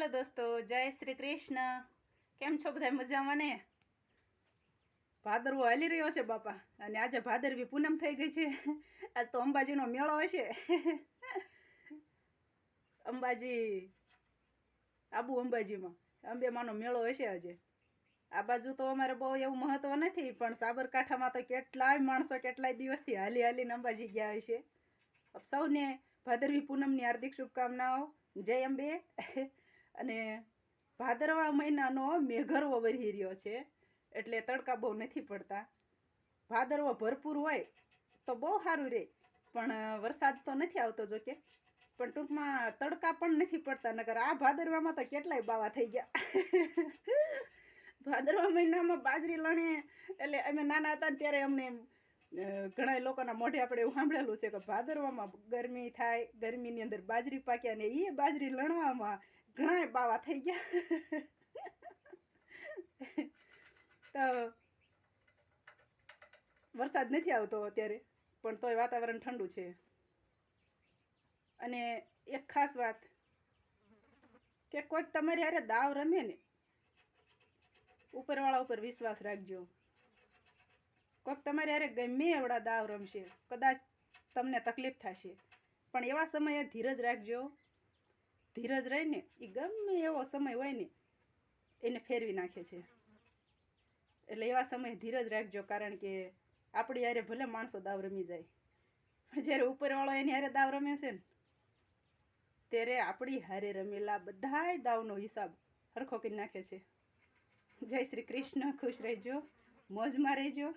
હાલો દોસ્તો, જય શ્રી કૃષ્ણ. કેમ છો બધા મજામાં ને? ભાદરવો હાલી રહ્યો છે બાપા. અને આજે ભાદરવી પૂનમ થઈ ગઈ છે. આજ તો અંબાજીનો મેળો હશે. અંબાજી, આબુ અંબાજીમાં. અંબેમાનો મેળો હશે આજે. આ બાજુ તો અમારે બહુ એવું મહત્વ નથી, પણ સાબરકાંઠામાં તો કેટલાય માણસો કેટલાય દિવસથી હાલી હાલીને અંબાજી ગયા હશે સૌને ભાદરવી પૂનમની હાર્દિક શુભકામનાઓ. જય અંબે. અને ભાદરવા મહિનાનો મેઘરવો વરી રહ્યો છે, એટલે તડકા બહુ નથી પડતા. ભાદરવો ભરપૂર હોય તો બહુ સારું રહે પણ વરસાદ તો નથી આવતો જોકે. પણ ટૂંકમાં તડકા પણ નથી પડતા નગર આ ભાદરવામાં તો કેટલાય બાવા થઈ ગયા. ભાદરવા મહિનામાં બાજરી લણે, એટલે અમે નાના હતા ત્યારે અમને ઘણા લોકોના મોઢે આપણે એવું સાંભળેલું છે કે ભાદરવામાં ગરમી થાય, ગરમીની અંદર બાજરી પાક્યા ને એ બાજરી લણવામાં ઘણા બાવા થઈ ગયા તો વરસાદ નથી આવતો અત્યારે, પણ તોય વાતાવરણ ઠંડુ છે. અને એક ખાસ વાત કે કોઈક તમારી હારે દાવ રમે ને, ઉપરવાળા ઉપર વિશ્વાસ રાખજો. કોઈક તમારી હારે ગમે એવડા દાવ રમશે, કદાચ તમને તકલીફ થશે. પણ એવા સમયે ધીરજ રાખજો ધીરજ રહીને એ ગમે એવો સમય હોય ને, એને ફેરવી નાખે છે. એટલે એવા સમયે ધીરજ રાખજો, કારણ કે આપણી હારે ભલે માણસો દાવ રમી જાય. જ્યારે ઉપરવાળો એની હારે દાવ રમે છે ને, ત્યારે આપણી હારે રમેલા બધાય દાવનો હિસાબ સરખો કરી નાખે છે. જય શ્રી કૃષ્ણ, ખુશ રહેજો, મોજમાં રહેજો.